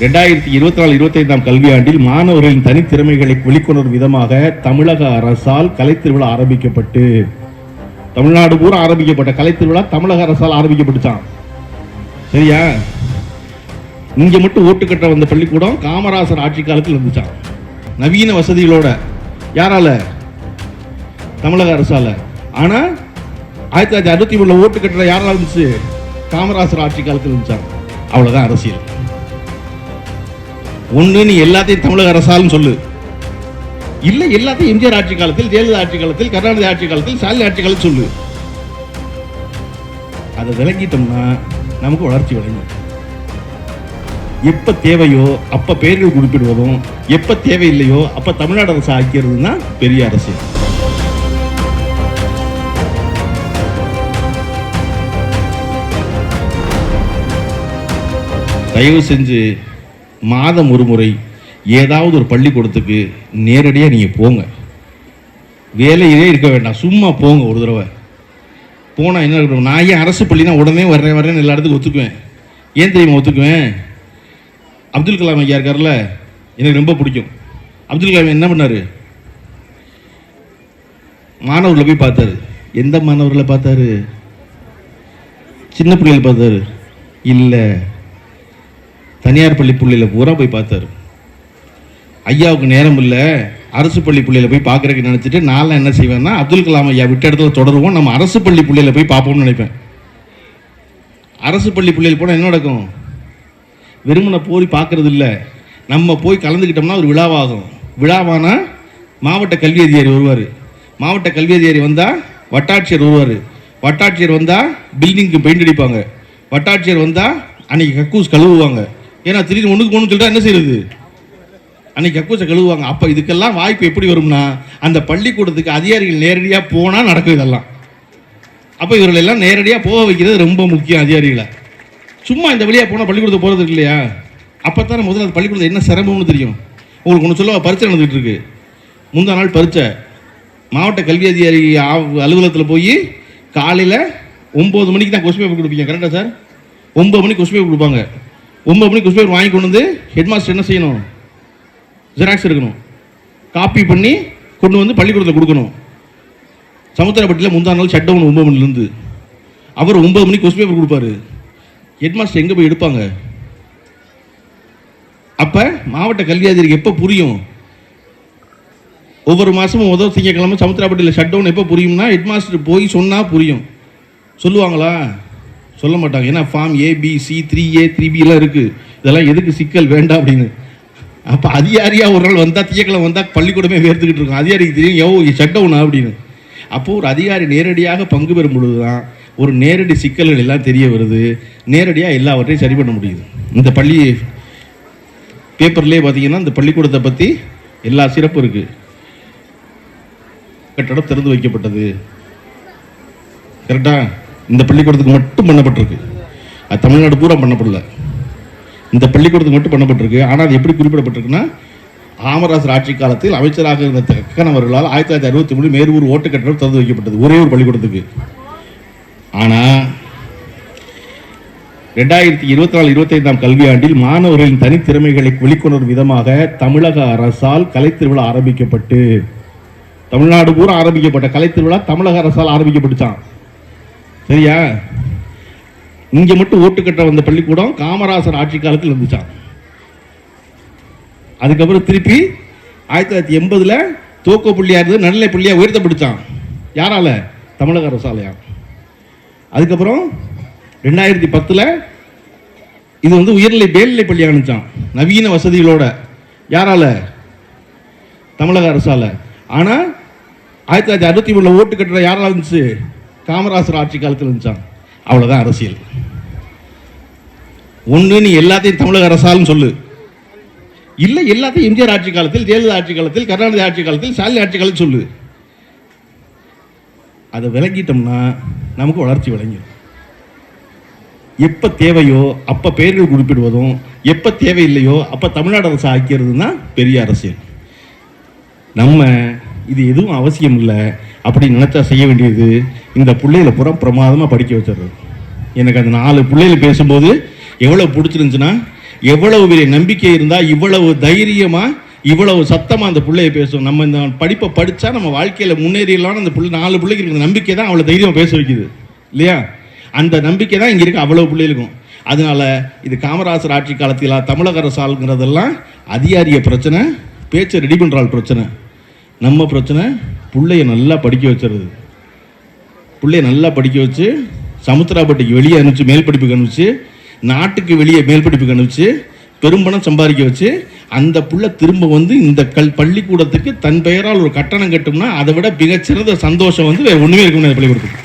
ரெண்டாயிரத்தி இருபத்தி நாலு இருபத்தைந்தாம் கல்வியாண்டில் மாணவர்களின் தனித்திறமைகளை வெளிக்கொணரும் விதமாக தமிழக அரசால் கலைத்திருவிழா ஆரம்பிக்கப்பட்டு தமிழ்நாடு பூரா ஆரம்பிக்கப்பட்ட கலைத்திருவிழா தமிழக அரசால் ஆரம்பிக்கப்பட்டுச்சான் சரியா? இங்க மட்டும் ஓட்டு வந்த பள்ளிக்கூடம் காமராசர் ஆட்சி காலத்தில் இருந்துச்சான் நவீன வசதிகளோட. யாரால? தமிழக அரசால. ஆனா ஆயிரத்தி தொள்ளாயிரத்தி அறுபத்தி மூணுல ஓட்டு கட்டுற யாரால இருந்துச்சு? காமராசர் ஆட்சி காலத்தில் இருந்துச்சான் அவ்வளவுதான் அரசியல். ஒண்ணு நீ எல்லாத்தையும் தமிழக அரசாலும் சொல்லு. இல்லை எல்லாத்தையும் எம்ஜிஆர் ஆட்சி காலத்தில் ஜெயலலிதா ஆட்சி காலத்தில் கருணாநிதி ஆட்சி காலத்தில் ஸ்டாலின் ஆட்சி காலத்தில் சொல்லு. அதை விளங்கிட்டோம்னா நமக்கு வளர்ச்சி விளங்கும் எப்ப தேவையோ அப்ப பெயர்கள் குறிப்பிடுவதும் எப்போ தேவையில்லையோ அப்ப தமிழ்நாடு அரசு ஆக்கிறது தான் பெரிய அரசு. தயவு செஞ்சு மாதம் ஒரு முறை ஏதாவது ஒரு பள்ளிக்கூடத்துக்கு நேரடியாக நீங்கள் போங்க. வேலையிலே இருக்க வேண்டாம். சும்மா போங்க ஒரு தடவை. போனால் என்ன இருக்கணும் நான் ஏன் அரசு பள்ளினா உடனே வர்றேன் வரேன் எல்லா இடத்துக்கும் ஒத்துக்குவேன். ஏன் தெரியுமா ஒத்துக்குவேன்? அப்துல் கலாம் ஐயா இருக்கார்ல எனக்கு ரொம்ப பிடிக்கும். அப்துல் கலாம் என்ன பண்ணார்? மாணவர்களை போய் பார்த்தாரு. எந்த மாணவர்களை பார்த்தாரு? சின்ன பிள்ளைகளை பார்த்தாரு. இல்லை. தனியார் பள்ளி பிள்ளையில் பூரா போய் பார்த்தாரு. ஐயாவுக்கு நேரம் இல்லை. அரசு பள்ளி பிள்ளையில போய் பார்க்குறக்கு நினச்சிட்டு நான் என்ன செய்வேன்னா அப்துல் கலாம் ஐயா விட்ட இடத்துல தொடருவோம். நம்ம அரசு பள்ளி பிள்ளையில போய் பார்ப்போம்னு நினைப்பேன். அரசு பள்ளி பிள்ளைகள் போனால் என்ன நடக்கும்? வெறுமனை போய் பார்க்கறது இல்லை. நம்ம போய் கலந்துக்கிட்டோம்னா ஒரு விழாவாகும். விழாவானா மாவட்ட கல்வி அதிகாரி வருவார். மாவட்ட கல்வி அதிகாரி வந்தால் வட்டாட்சியர் வருவார். வட்டாட்சியர் வந்தால் பில்டிங்க்கு பெயிண்ட் அடிப்பாங்க. வட்டாட்சியர் வந்தால் அன்றைக்கி கக்கூஸ் கழுவுவாங்க. ஏன்னா திடீர்னு ஒன்றுக்கு போகணும்னு சொல்லிட்டா என்ன செய்யுது அன்னைக்கு கக்கூஸை கழுவுவாங்க. அப்போ இதுக்கெல்லாம் வாய்ப்பு எப்படி வரும்னா அந்த பள்ளிக்கூடத்துக்கு அதிகாரிகள் நேரடியாக போனால் நடக்கும் இதெல்லாம். அப்போ இவர்கள் எல்லாம் நேரடியாக போக வைக்கிறது ரொம்ப முக்கியம் அதிகாரிகளை. சும்மா இந்த வழியாக போனால் பள்ளிக்கூடத்துக்கு போகிறது இல்லையா? அப்போ தானே முதல்ல அந்த பள்ளிக்கூடத்தில் என்ன சிரமம்னு தெரியும்? உங்களுக்கு ஒன்று சொல்ல பரீட்சை நடந்துகிட்டு இருக்கு. முந்தா நாள் பரீட்சை. மாவட்ட கல்வி அதிகாரி அலுவலகத்தில் போய் காலையில் ஒம்பது மணிக்கு தான் கொஸ்டின் பேப்பர் கொடுப்பீங்க. கரெக்டாக சார் ஒம்பது மணிக்கு கொஸ்டின் பேப்பர் கொடுப்பாங்க. ஒம்பது மணிக்கு கொஸ்டின் பேப்பர் வாங்கி கொண்டு வந்து ஹெட் மாஸ்டர் என்ன செய்யணும்? ஜெராக்ஸ் எடுக்கணும். காப்பி பண்ணி கொண்டு வந்து பள்ளிக்கூடத்தில் கொடுக்கணும். சமுத்திரப்பட்டியில் முந்தா நாள் ஷட் டவுன் ஒம்பது மணிலேருந்து அவர் ஒம்பது மணிக்கு கொஸ்டின் பேப்பர் கொடுப்பாரு. ஹெட் மாஸ்டர் எங்கே போய் எடுப்பாங்க? அப்போ மாவட்ட கல்வி அதிகாரிக்கு எப்போ புரியும்? ஒவ்வொரு மாதமும் உதவ திங்கக்கிழமை சமுத்திரப்பட்டியில் ஷட் டவுன் எப்போ புரியும்னா ஹெட் மாஸ்டர் போய் சொன்னால் புரியும். சொல்லுவாங்களா? சொல்ல மாட்டாங்க. ஏன்னா form A B C three A three பிலாம் இருக்குது இதெல்லாம் எதுக்கு சிக்கல்? வேண்டாம் அப்படின்னு. அப்போ அதிகாரியாக ஒரு நாள் வந்தால் தீயக்கலம் வந்தால் பள்ளிக்கூடமே வேர்த்துக்கிட்டு இருக்கும். அதிகாரிக்கு தெரியும் எவ்வளோ ஷட் டவுனா அப்படின்னு. அப்போது ஒரு அதிகாரி நேரடியாக பங்கு பெறும் பொழுது தான் ஒரு நேரடி சிக்கல்கள் எல்லாம் தெரிய வருது. நேரடியாக எல்லாவற்றையும் சரி பண்ண முடியுது. இந்த பள்ளி பேப்பர்லேயே பார்த்தீங்கன்னா இந்த பள்ளிக்கூடத்தை பற்றி எல்லா சிறப்பு இருக்குது கட்டடம் திறந்து வைக்கப்பட்டது. கரெக்டாக இந்த பள்ளிக்கூடத்துக்கு மட்டும் பண்ணப்பட்டிருக்கு. அது தமிழ்நாடு பூரா பண்ணப்படல. இந்த பள்ளிக்கூடத்துக்கு மட்டும் பண்ணப்பட்டிருக்கு. ஆனால் அது எப்படி குறிப்பிடப்பட்டிருக்குன்னா காமராசர் ஆட்சி காலத்தில் அமைச்சராக இருந்த கக்கன் அவர்களால் ஆயிரத்தி தொள்ளாயிரத்தி அறுபத்தி மூணு மேரூர் ஓட்டுக்கட்டணம் திறந்து வைக்கப்பட்டது. ஒரே ஒரு பள்ளிக்கூடத்துக்கு. ஆனால் ரெண்டாயிரத்தி இருபத்தி நாலு இருபத்தைந்தாம் கல்வியாண்டில் மாணவர்களின் தனித்திறமைகளை வெளிக்கொணரும் விதமாக தமிழக அரசால் கலைத்திருவிழா ஆரம்பிக்கப்பட்டு தமிழ்நாடு பூரா ஆரம்பிக்கப்பட்ட கலைத்திருவிழா தமிழக அரசால் ஆரம்பிக்கப்பட்டுச்சான் சரியா இங்க மட்டும் ஓட்டு வந்த பள்ளிக்கூடம் காமராசர் ஆட்சி காலத்தில் இருந்துச்சான் அதுக்கப்புறம் திருப்பி ஆயிரத்தி தொள்ளாயிரத்தி எண்பதுல தூக்க புள்ளியா இருந்து நடுநிலை புள்ளியா உயர்த்தப்படுச்சான் யாரால? தமிழக அரசாலையா? அதுக்கப்புறம் ரெண்டாயிரத்தி பத்துல இது வந்து உயர்நிலை மேல்நிலை பள்ளி அனுப்பிச்சான் நவீன வசதிகளோட. யாரால? தமிழக அரசால. ஆனா ஆயிரத்தி தொள்ளாயிரத்தி அறுபத்தி மூணுல ஓட்டு கட்டுற யாரால இருந்துச்சு? காமராசர் ஆட்சி காலத்தில் இருந்துச்சான் அவ்வளோதான் அரசியல். ஒன்று நீ எல்லாத்தையும் தமிழக அரசாலும் சொல்லு. இல்லை எல்லாத்தையும் எம்ஜிஆர் ஆட்சி காலத்தில் ஜெயலலிதா ஆட்சி காலத்தில் கருணாநிதி ஆட்சி காலத்தில் ஸ்டாலின் ஆட்சி காலத்தில் சொல்லு. அதை விளங்கிட்டோம்னா நமக்கு வளர்ச்சி விளங்கிடும். எப்போ தேவையோ அப்போ பெயர்கள் குறிப்பிடுவதும் எப்போ தேவையில்லையோ அப்போ தமிழ்நாடு அரசு ஆக்கிறதுனா பெரிய அரசியல். நம்ம இது எதுவும் அவசியம் இல்லை. அப்படி நினச்சா செய்ய வேண்டியது இந்த பிள்ளைகளை புறம் பிரமாதமாக படிக்க வச்சிடுறது. எனக்கு அந்த நாலு பிள்ளைகள் பேசும்போது எவ்வளோ பிடிச்சிருந்துச்சுன்னா எவ்வளவு பெரிய நம்பிக்கை இருந்தால் இவ்வளவு தைரியமாக இவ்வளவு சத்தமாக அந்த பிள்ளைய பேசும் நம்ம இந்த படிப்பை படித்தா நம்ம வாழ்க்கையில் முன்னேறிடலாம்னு அந்த பிள்ளை நாலு பிள்ளைக்கு இருக்கிற நம்பிக்கை தான் அவ்வளோ தைரியமாக பேச வைக்குது. இல்லையா? அந்த நம்பிக்கை தான் இங்கே இருக்க அவ்வளோ பிள்ளைகளுக்கும். அதனால இது காமராசர் ஆட்சி காலத்தில் தமிழக அரசாளுங்கிறதெல்லாம் அதிகாரிய பிரச்சனை பேச்சை ரெடி பண்ணுறாள் பிரச்சனை. நம்ம பிரச்சனை பிள்ளைய நல்லா படிக்க வச்சுருது பிள்ளைய நல்லா படிக்க வச்சு சமுத்திராப்பட்டிக்கு வெளியே அனுப்பிச்சு மேல் படிப்புக்கு அனுப்பிச்சு நாட்டுக்கு வெளியே மேல் படிப்புக்கு அனுப்பிச்சு பெரும்பணம் சம்பாதிக்க வச்சு அந்த புள்ள திரும்ப வந்து இந்த கல் பள்ளிக்கூடத்துக்கு தன் பெயரால் ஒரு கட்டணம் கட்டும்னா அதை விட மிகச்சிறந்த சந்தோஷம் வந்து வேறு ஒன்றுமே இருக்க முடியாது பள்ளிக்கூடத்துக்கு.